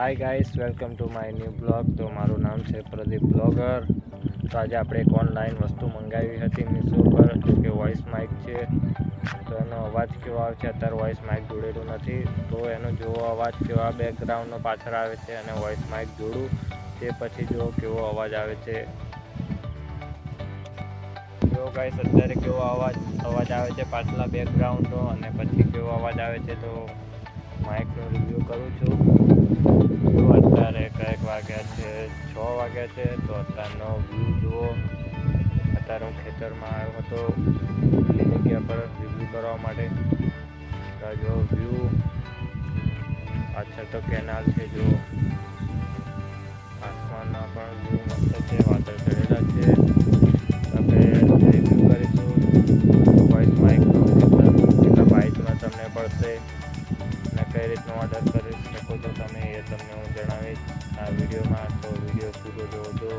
Hi guys welcome to my new blog તો મારું નામ છે પ્રદીપ બ્લોગર તો આજે આપણે એક ઓનલાઈન વસ્તુ મંગાવી હતી મીશો પર, જો કે વોઇસ માઇક છે. તો એનો અવાજ કેવો આવે છે અત્યારે વોઇસ માઇક જોડેલું નથી. તો એનો જોવો અવાજ કેવા બેકગ્રાઉન્ડનો પાછળ આવે છે અને વોઇસ માઇક જોડું તે પછી જો કેવો અવાજ આવે છે. જો ગાઈસ અત્યારે કેવો અવાજ અવાજ આવે છે પાછલા બેકગ્રાઉન્ડનો અને પછી કેવો અવાજ આવે છે તો માઇકનો રિવ્યૂ કરું છું. અત્યારે કંઈક વાગ્યા છે, છ વાગ્યા છે, તો અત્યારનો વ્યૂ જુઓ. અત્યારે હું ખેતરમાં આવ્યો હતો પેલી જગ્યા પર રિવ્યૂ કરવા માટે. જો વ્યૂ પાછળ તો કેનાલ છે જો આસમાનના પણ વ્યૂ મસ્ત છે, વાદળ ચડેલા છે. આપણે રિવ્યૂ કરીશું. વોઇસ માઇકનો કેટલા તમને પડશે કઈ રીતનો ઓર્ડર કરી શકો છો તમે એ તમને હું આ વિડીયોમાં તો વીડિયો પૂરો જોજો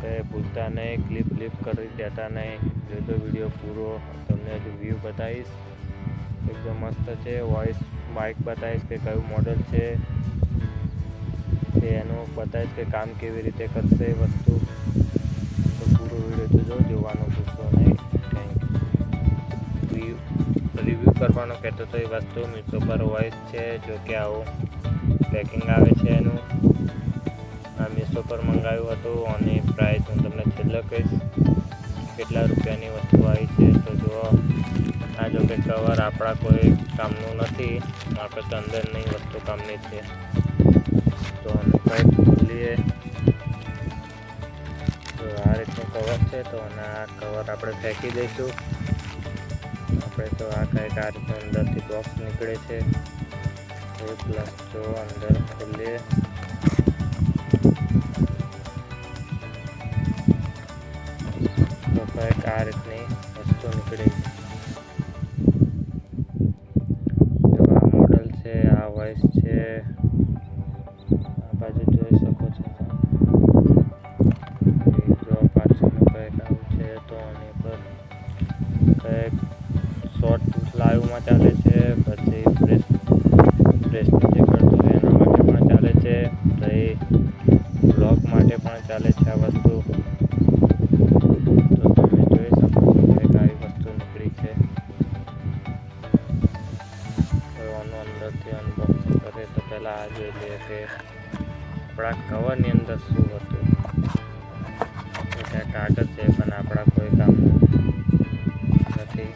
કંઈ ભૂલતા નહીં ક્લિપ ક્લિપ કરી દેતા નહીં. જોતો વીડિયો પૂરો તમને હજુ વ્યૂ બતાવીશ. એકદમ મસ્ત છે વોઇસ માઇક બતાવીશ કે કયું મોડલ છે. તે એનું બતાવીશ કે કામ કેવી રીતે કરશે વસ્તુ. તો પૂરો વીડિયો જોજો જોવાનું ભૂલશો નહીં. થેન્ક રિવ્યૂ કરવાનો કહેતો તો એ વસ્તુ મીશો પર વોઇસ છે, જો કે આવું. પેકિંગ આવે છે એનું. આ મીશો પર મંગાવ્યું હતું અને પ્રાઇસ હું તમને છેલ્લે કહીશ. કેટલા રૂપિયાની વસ્તુ આવી છે તો જુઓ. આ જો કે કવર આપણા કોઈ કામનું નથી, આપણે તો અંદરની વસ્તુ કામની છે. તો અમે કંઈક ખોલીએ. તો આ રીતનું કવર છે તો અને આ કવર આપણે ફેંકી દઈશું. આપણે તો આ કંઈક આ રીતનું અંદરથી બોક્સ નીકળે છે. એ પ્લસ જો અંદર ખોલીએ તો કંઈક આ રીતની વસ્તુ નીકળી આપણા કવરની અંદર શું હતું? ત્યાં કાગળ છે પણ આપણા કોઈ કામનું નથી.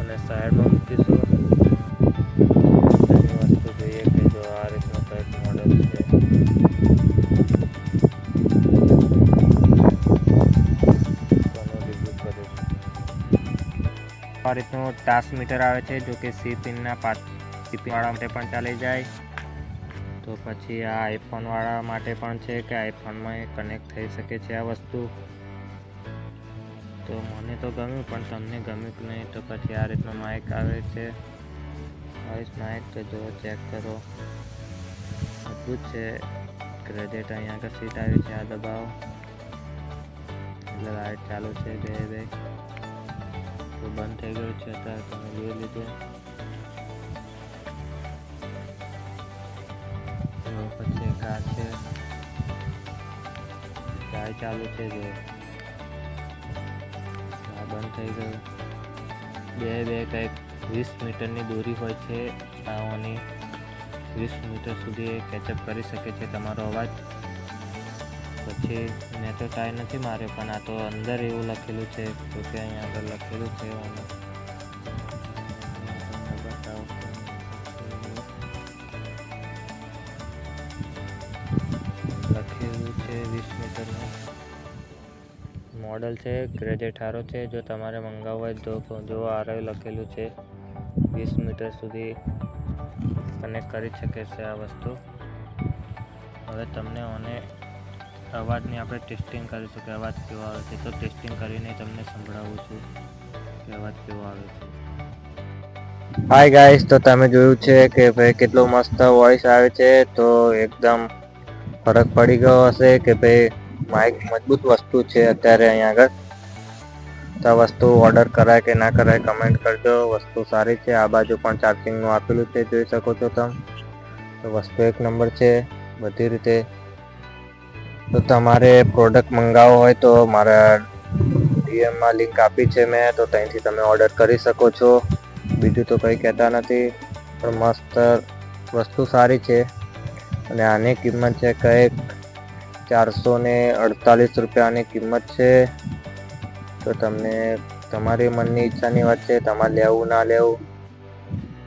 અને સાઈડમાં મૂકીશું. વસ્તુ જોઈએ જો આ રીતનું કંઈક મોડલ છે. આ રીતનું ટ્રાન્સમીટર આવે છે, જો કે સી પિનના પાત સીપીવાળા માટે પણ ચાલી જાય. તો પછી આ આઈફોનવાળા માટે પણ છે કે આઈફોનમાં કનેક્ટ થઈ શકે છે આ વસ્તુ. તો મને તો ગમ્યું, પણ તમને ગમ્યું કે નહીં તો પછી આ રીતનો માઇક આવે છે. વોઇસ માઇક તો જો ચેક કરો. અદભુત છે. ક્રેડિટ અહીંયા આગળ સીટ આવી છે, આ દબાવો. એટલે લાઇટ ચાલુ છે, બે બે. તો બંધ થઈ ગયું છે, અત્યારે તમે જોઈ લીધું. છે ચાય ચાલુ છે જો. આ બંધ થઈ ગયું. બે બે કંઈક વીસ મીટરની દૂરી હોય છે. આઓની વીસ મીટર સુધી કેચઅપ કરી શકે છે તમારો અવાજ. પછી મેં તો ટ્રાય નથી માર્યો, પણ આ તો અંદર એવું લખેલું છે, તો કે અહીંયા આગળ લખેલું છે છે વીસ મીટરનું મોડલ છે ગ્રેજેટ હારો છે. જો તમારે મંગાવવો હોય તો જો આર લખેલું છે, વીસ મીટર સુધી કનેક્ટ કરી શકે છે આ વસ્તુ. હવે તમને અને અવાજની આપણે ટેસ્ટિંગ કરીશું કે અવાજ કેવો આવે છે. તો ટેસ્ટિંગ કરીને તમને સંભળાવું છું કે અવાજ કેવો આવે છે. હાય ગાઈસ તો તમે જોયું છે કે ભાઈ કેટલો મસ્ત વોઇસ આવે છે. તો એકદમ ફરક પડી ગયો હશે કે ભાઈ માઇક મજબૂત વસ્તુ છે અત્યારે અહીંયા આગળ? તો વસ્તુ ઓર્ડર કરાય કે ના કરાય કમેન્ટ કરજો. વસ્તુ સારી છે. આ બાજુ પણ ચાર્જિંગનું આપેલું છે જોઈ શકો છો તમે. તો વસ્તુ એક નંબર છે, બધી રીતે. તો તમારે પ્રોડક્ટ મંગાવવો હોય તો મારા ડીએમમાં લિંક આપી છે મેં, તો ત્યાંથી તમે ઓર્ડર કરી શકો છો. બીજું તો કંઈ કહેતા નથી, પણ મસ્ત વસ્તુ સારી છે. અને આની કિંમત છે કંઈક ચારસો ને અડતાલીસ રૂપિયાની કિંમત છે. તો તમને તમારી મનની ઈચ્છાની વાત છે, તમારે લેવું, ના લેવું.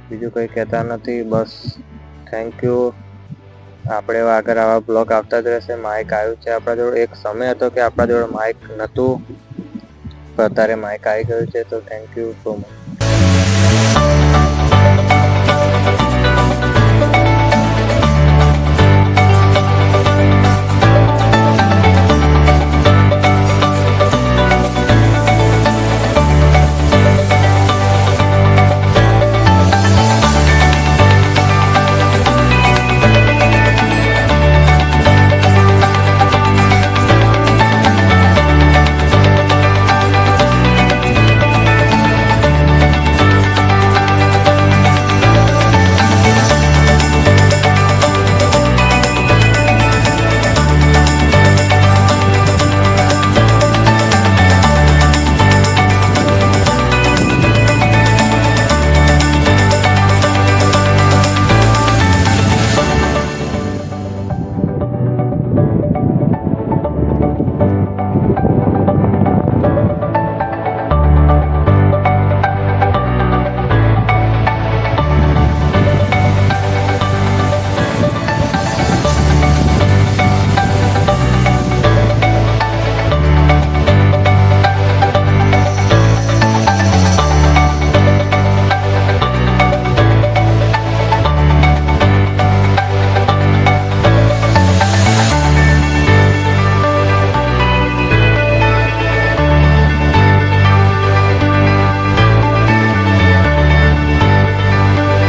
બીજું કંઈ કહેતા નથી, બસ. થેન્ક યુ આપણે આગળ આવા બ્લોગ આવતા જ રહેશે. માઇક આવ્યું છે આપણા જોડે. એક સમય હતો કે આપણા જોડે માઇક નહોતું અત્યારે માઇક આવી ગયું છે, તો થેન્ક યુ સો મચ